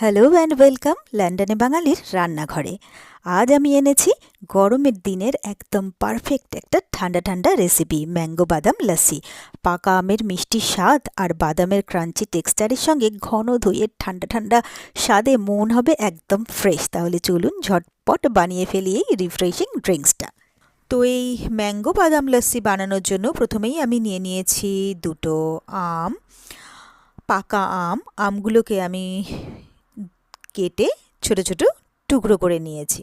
Hello and welcome লন্ডনে বাঙালির রান্নাঘরে আজ আমি এনেছি গরমের দিনের একদম পারফেক্ট একটা ঠান্ডা ঠান্ডা রেসিপি ম্যাঙ্গো বাদাম লাসি পাকা আমের মিষ্টি স্বাদ আর বাদামের ক্রাঞ্চি টেক্সচারের সঙ্গে ঘন দইয়ের ঠান্ডা ঠান্ডা স্বাদে মন হবে একদম ফ্রেশ তাহলে চলুন ঝটপট বানিয়ে ফেলি এই রিফ্রেশিং ড্রিঙ্কসটা তো এই ম্যাঙ্গো বাদাম লাসি বানানোর জন্য প্রথমেই আমি নিয়ে নিয়েছি দুটো আম। পাকা আম, আমগুলোকে আমি কেটে ছোট ছোট টুকরো করে নিয়েছি।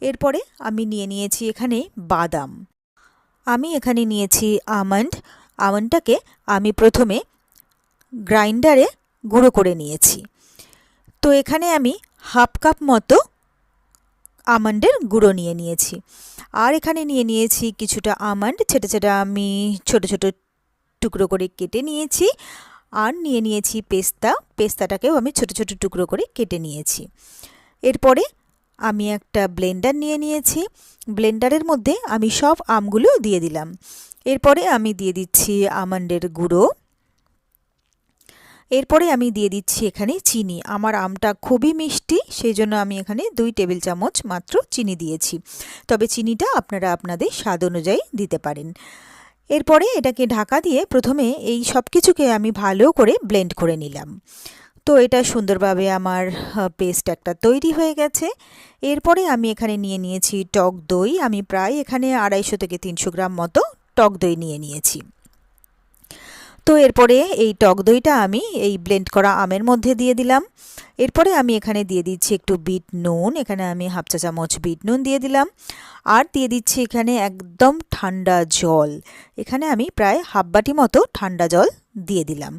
এরপরে আমি নিয়ে নিয়েছি এখানে বাদাম। আমি এখানে নিয়েছি আমন্ড। আমন্ডটাকে আমি প্রথমে গ্রাইন্ডারে গুঁড়ো করে নিয়েছি। তো এখানে আমি হাফ কাপ মতো আমন্ডের গুঁড়ো নিয়ে নিয়েছি। আর এখানে নিয়ে নিয়েছি কিছুটা আমন্ড। ছেটে ছেটে আমি ছোট ছোট টুকরো করে কেটে নিয়েছি। আর নিয়ে নিয়েছি পেস্তা। পেস্তাটাকেও আমি ছোট ছোট টুকরো করে কেটে নিয়েছি। এরপরে আমি একটা ব্লেন্ডার নিয়ে নিয়েছি। ব্লেন্ডারের মধ্যে আমি সব আমগুলো দিয়ে দিলাম। এরপরে আমি দিয়ে দিচ্ছি আমন্ডের গুঁড়ো। এরপরে আমি দিয়ে দিচ্ছি এখানে চিনি। আমার আমটা খুবই মিষ্টি, সেই জন্য আমি এখানে দুই টেবিল চামচ মাত্র চিনি দিয়েছি। তবে চিনিটা আপনারা আপনাদের স্বাদ অনুযায়ী দিতে পারেন। এরপরে এটাকে ঢাকা দিয়ে প্রথমে এই সব কিছুকে আমি ভালো করে ব্লেন্ড করে নিলাম। তো এটা সুন্দরভাবে আমার পেস্ট একটা তৈরি হয়ে গেছে। এরপরে আমি এখানে নিয়ে নিয়েছি টক দই। আমি প্রায় এখানে আড়াইশো থেকে তিনশো গ্রাম মতো টক দই নিয়ে নিয়েছি। তো এরপরে এই টক দইটা আমি এই ব্লেন্ড করা আমের মধ্যে দিয়ে দিলাম। এরপরে আমি এখানে দিয়ে দিচ্ছি একটু বিট নুন, এখানে আমি হাফ চা চামচ বিট নুন দিয়ে দিলাম। আর দিয়ে দিচ্ছি এখানে একদম ঠান্ডা জল, এখানে আমি প্রায় হাফ বাটি মতো ঠান্ডা জল দিয়ে দিলাম।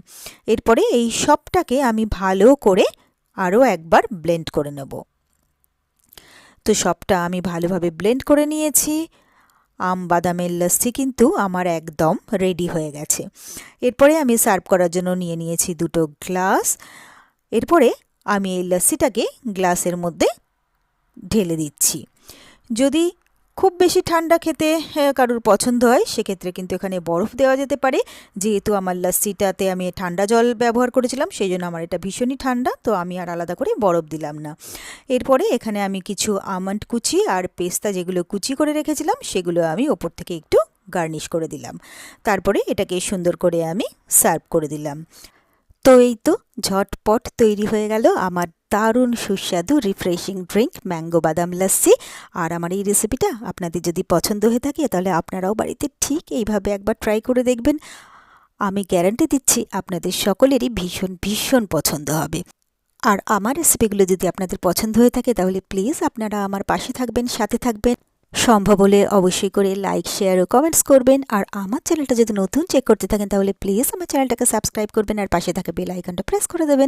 এরপরে এই সবটাকে আমি ভালো করে আরও একবার ব্লেন্ড করে নেব। তো সবটা আমি ভালোভাবে ব্লেন্ড করে নিয়েছি। আম, বাদামের লস্যি কিন্তু আমার একদম রেডি হয়ে গেছে। এরপরে আমি সার্ভ করার জন্য নিয়ে নিয়েছি দুটো গ্লাস এরপরে আমি এই লস্যিটাকে গ্লাসের মধ্যে ঢেলে দিচ্ছি। যদি খুব বেশি ঠান্ডা খেতে কারোর পছন্দ হয়, সেক্ষেত্রে কিন্তু এখানে বরফ দেওয়া যেতে পারে। যেহেতু আমার লস্যিটাতে আমি ঠান্ডা জল ব্যবহার করেছিলাম সেই জন্য আমার এটা ভীষণই ঠান্ডা, তো আমি আর আলাদা করে বরফ দিলাম না। এরপরে এখানে আমি কিছু আমন্ড কুচি আর পেস্তা যেগুলো কুচি করে রেখেছিলাম, সেগুলো আমি ওপর থেকে একটু গার্নিশ করে দিলাম। তারপরে এটাকে সুন্দর করে আমি সার্ভ করে দিলাম। তো এই তো ঝটপট তৈরি হয়ে গেল আমার দারুণ সুস্বাদু রিফ্রেশিং ড্রিঙ্ক ম্যাঙ্গো বাদাম লাস্সি আর আমার এই রেসিপিটা আপনাদের যদি পছন্দ হয়ে থাকে, তাহলে আপনারাও বাড়িতে ঠিক এইভাবে একবার ট্রাই করে দেখবেন। আমি গ্যারান্টি দিচ্ছি, আপনাদের সকলেরই ভীষণ ভীষণ পছন্দ হবে। আর আমার রেসিপিগুলো যদি আপনাদের পছন্দ হয়ে থাকে, তাহলে প্লিজ আপনারা আমার পাশে থাকবেন, সাথে থাকবেন। সম্ভব হলে অবশ্যই করে লাইক শেয়ার ও কমেন্টস করবেন। আর আমার চ্যানেলটা যদি নতুন চেক করতে থাকেন, তাহলে প্লিজ আমার চ্যানেলটাকে সাবস্ক্রাইব করবেন আর পাশে থাকা বেল আইকনটা প্রেস করে দেবেন।